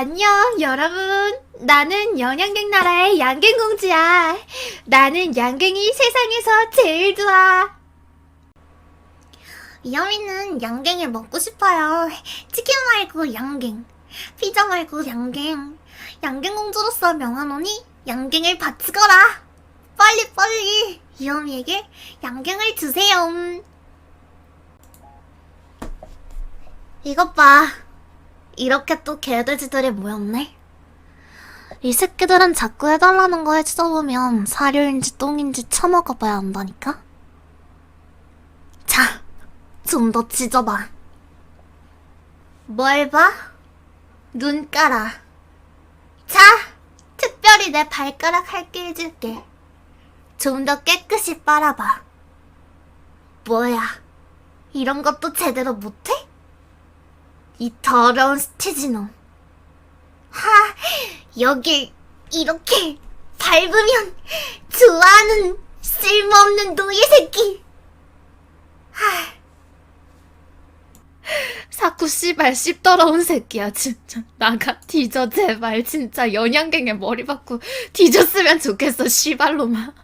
안녕, 여러분. 나는 연양갱 나라의 양갱공주야. 나는 양갱이 세상에서 제일 좋아. 이여미는 양갱을 먹고 싶어요. 치킨 말고 양갱. 피자 말고 양갱. 양갱 공주로서 명하노니 양갱을 바치거라. 빨리 빨리 이여미에게 양갱을 주세요. 이것 봐. 이렇게 또 개돼지들이 모였네. 이 새끼들은 자꾸 해달라는 거 해주다 보면 사료인지 똥인지 처먹어봐야 한다니까? 자, 좀더 찢어봐. 뭘 봐? 눈 깔아. 자, 특별히 내 발가락 할게 해줄게. 좀 더 깨끗이 빨아봐. 뭐야, 이런 것도 제대로 못해? 이 더러운 스티지놈. 하, 여길 이렇게 밟으면 좋아하는 쓸모없는 노예 새끼. 하. 사쿠 씨발 씹더러운 새끼야, 진짜. 나가 뒤져, 제발. 진짜 연양갱에 머리 박고 뒤졌으면 좋겠어, 씨발로만.